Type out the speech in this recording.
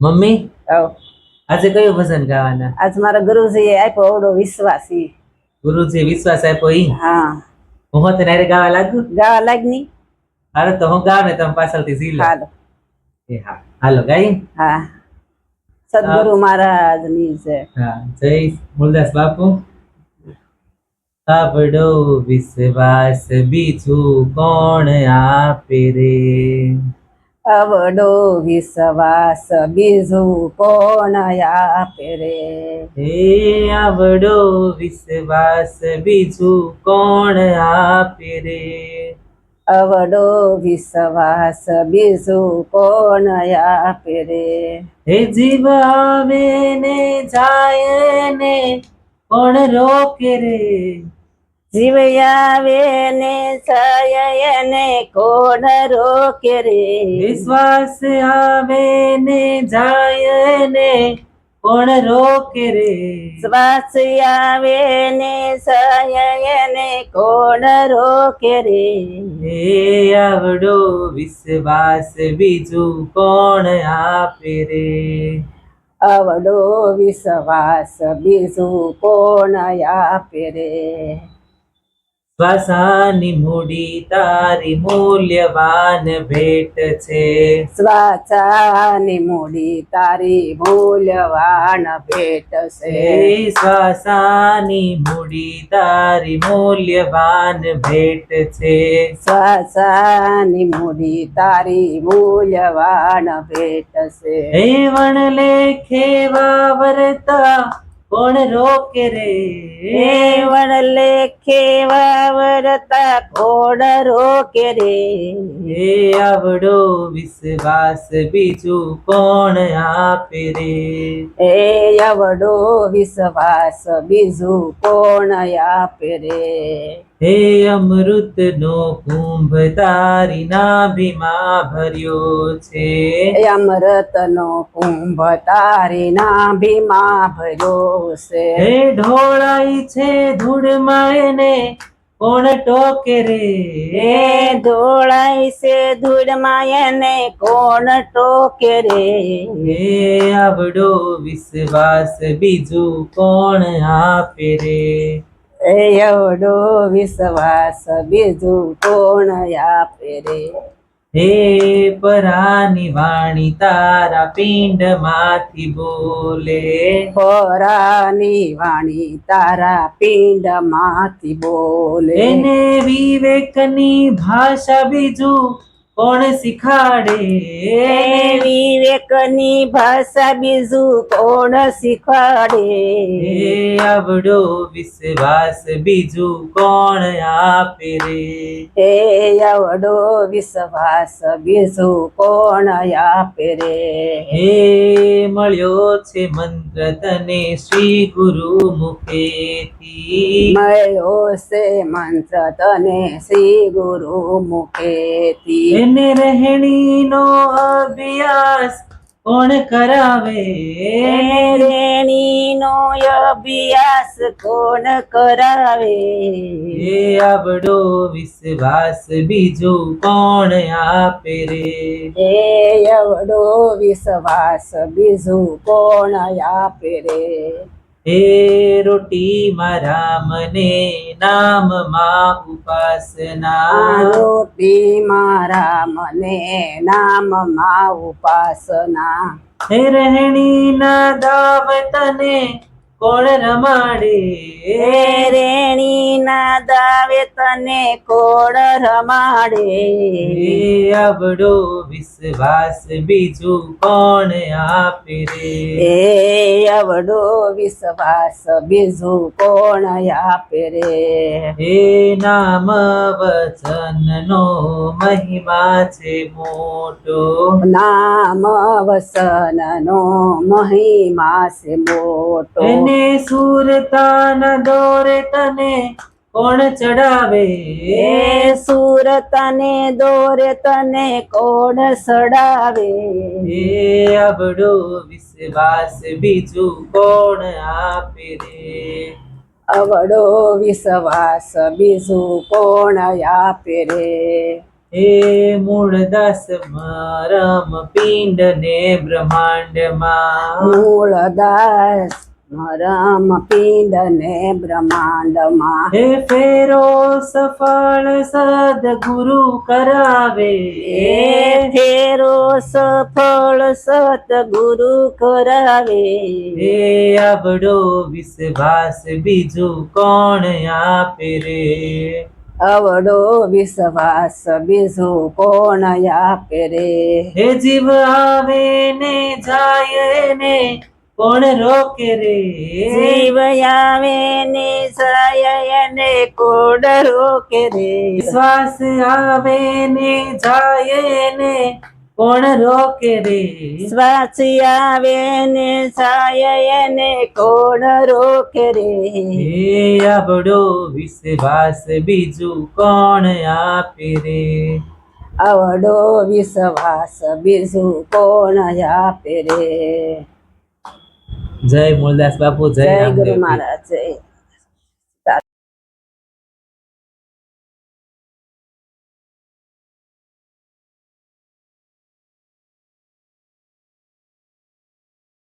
Mummy? આવો. આજે કયું ભજન ગાવાના? આજ મારા ગુરુજીએ આપ્યો ઓડો વિશ્વાસ. ઈ ગુરુજી વિશ્વાસ આપ્યો ઈ? હા. હું હોતે નારે ગાવા લાગુ ગાવા લાગની. અરે તો હું ગાવ ને તમે પાછળથી ઝીલો. હાલો. એ હા. હાલો ગાઈ. હા. સદગુરુ મહારાજની છે. હા જય મુરદાસ બાપુ. આવડો વિશ્વાસ બીજું કોણ આપે રે? અવડો વિશ્વાસ બીજું કોણ આપે રે હે આવડો વિશ્વાસ બીજું કોણ આપે રે અવડો વિશ્વાસ બીજું કોણ આપે રે હે જીવ આવે ને જાય ને કોણ રોકે રે? જીવ આવે ને જાય ને કોણ રોકે રે. વિશ્વાસ આવે ને જાય ને કોણ રોકે રે. શ્વાસ આવે ને જાય ને કોણ રોકે રે. હે આવડો વિશ્વાસ બીજું કોણ આપે રે? અવડો વિશ્વાસ બીજું કોણ આપે રે? શ્વાસાની મૂડી તારી મૂલ્યવાન ભેટ છે. સ્વાચાની મૂડી તારી મૂલ્યવાન ભેટ છે. શ્વાસાની મૂડી તારી મૂલ્યવાન ભેટ છે. સ્વાચાની મૂડી તારી મૂલ્યવાન ભેટ છે. હે વણ લેખે વાવરતા કોણ રોકે રે? વણ લેખે વાવરતા કોણ રોકે રે? હે આવડો વિશ્વાસ બીજું કોણ આપે રે? એ આવડો વિશ્વાસ બીજું કોણ આપે રે? હે અમૃત નો કુંભ તારી નાભીમાં ભર્યો છે. અમૃતનો કુંભ તારી નાભીમાં ભર્યો છે. હે ઢોળાઈ છે ધૂળમાં એને કોણ ટોકે રે? હે ધોળાઈ છે ધૂળમાં એને કોણ ટોકે રે? હે આવડો વિશ્વાસ બીજું કોણ આપે રે? એવડો વિશ્વાસ બીજું કોણ આપે રે? હે પરાની વાણી તારા પિંડમાંથી બોલે. પરાની વાણી તારા પિંડમાંથી બોલે. એને વિવેકની ભાષા બીજું કોણ શીખાડે? વિવેકની ભાષા બીજું કોણ શીખવાડે હે આવડો વિશ્વાસ બીજું કોણ આપે રે? એ આવડો વિશ્વાસ બીજું કોણ આપે રે? હે મળ્યો છે મંત્ર તને શ્રી ગુરુ મુખેથી. મળ્યો છે મંત્ર તને શ્રી ગુરુ મુખેથી. એને રહેણીનો અભ્યાસ કોણ કરાવે? રહેણીનો અભ્યાસ કોણ કરાવે? એ આવડો વિશ્વાસ બીજું કોણ આપે રે? એ આવડો વિશ્વાસ બીજું કોણ આપે રે? હે રોટી મારા મને નામમાં ઉપાસના. રોટી મારા મને નામમાં ઉપાસના. હે રહેણીના દાવતને કોણ રમાડે? રેણી રેણીના દાવે તને કોણ રમાડે? અબડો વિશ્વાસ બીજું કોણ આપે રે? એ એવડો વિશ્વાસ બીજું કોણ આપે રે? હે નામ વચનનો મહિમા છે મોટો. નામ વસનનો મહિમા છે મોટો. એને સુરતાના દોરે તને કોણ ચડાવે? એ સુરતને દોરે તને કોણ ચડાવે હે આવડો વિશ્વાસ બીજું કોણ આપે રે? અવડો વિશ્વાસ બીજું કોણ આપે રે? હે મૂળદાસ રમ પિંડ ને બ્રહ્માંડમાં મૂળદાસ મરમ પિંડ ને બ્રહ્માંડમાં. હે ફેરો સફળ સદગુરુ કરાવે. હે ફેરો સફળ સતગુરુ કરાવે. હે આવડો વિશ્વાસ બીજું કોણ આપે રે? અવડો વિશ્વાસ બીજું કોણ આપે રે? હે જીવ આવે ને જાય ને કોણ રોકે રે? જીવ આવે ને જાય ને કોડ રોકે રે? શ્વાસ આવે ને જાય ને કોણ રોકે રે? શ્વાસ આવે ને જાય ને કોણ રોકે રે? હે આવડો વિશ્વાસ બીજું કોણ આપે રે? આવડો વિશ્વાસ બીજું કોણ આપે રે? જય મૂળદાસ બાપુ જય ગુરુ મહારાજ જય.